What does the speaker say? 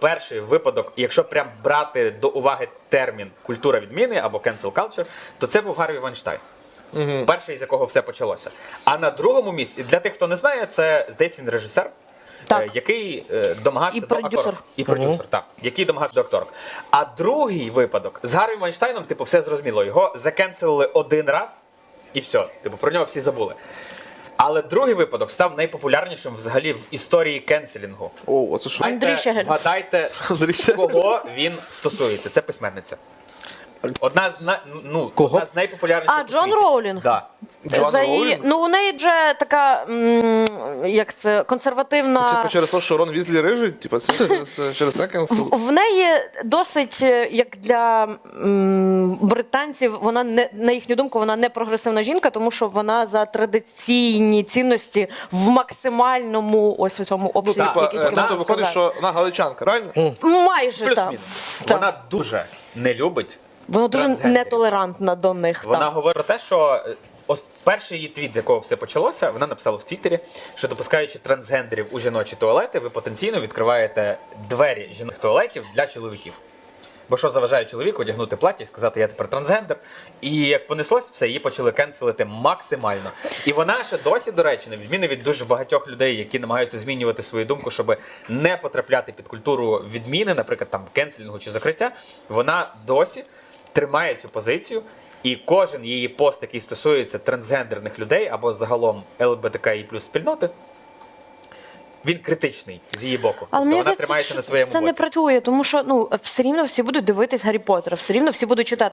перший випадок, якщо прям брати до уваги термін культура відміни або cancel culture, то це був Гарві Вайнштайн. Перший, з якого все почалося. А на другому місці, для тих, хто не знає, це здається він режисер, Так. е, який е, домагався І до продюсер. акторок. І продюсер, так, який домагався до акторок. А другий випадок з Гарві Вайнштайном, типу, все зрозуміло. Його закенселили один раз, і все. Типу, про нього всі забули. Але другий випадок став найпопулярнішим взагалі в історії кенселінгу. О, оце що? Андрій Шегель. Вгадайте, Андрій Щегель. кого він стосується. Це письменниця. Одна з на- ну, Кого? одна з найпопулярніших А, у Джон світі. Роулінг. Да. Джон За її, Роулінг? ну у неї вже така, м, як це, консервативна. Це типу через те, що Рон Візлі рижий, типу, це через, через це кенсел. В неї досить, е, як для м, британців, вона не на їхню думку, вона не прогресивна жінка, тому що вона за традиційні цінності в максимальному ось у цьому обсязі, так, Типа, який е, тобто виходить, сказати. що вона галичанка, правильно? майже так. Плюс-мінус. Так. Вона дуже не любить. Вона дуже трансгендерів. нетолерантна до них. Вона так. говорить про те, що е, ос- перший її твіт, з якого все почалося, вона написала в Твіттері, що допускаючи трансгендерів у жіночі туалети, ви потенційно відкриваєте двері жіночих туалетів для чоловіків. Бо що заважає чоловіку одягнути плаття і сказати, я тепер трансгендер. І як понеслось, все, її почали кенселити максимально. І вона ще досі, до речі, на відміну від дуже багатьох людей, які намагаються змінювати свою думку, щоб не потрапляти під культуру відміни, наприклад, там кенселінгу чи закриття, вона досі тримає цю позицію. І кожен її пост, який стосується трансгендерних людей або загалом ЛБТКІ плюс спільноти, він критичний з її боку. Але Тобто вона здається, тримається на своєму це не працює, тому що ну все рівно всі будуть дивитись Гаррі Поттера, все рівно всі будуть читати.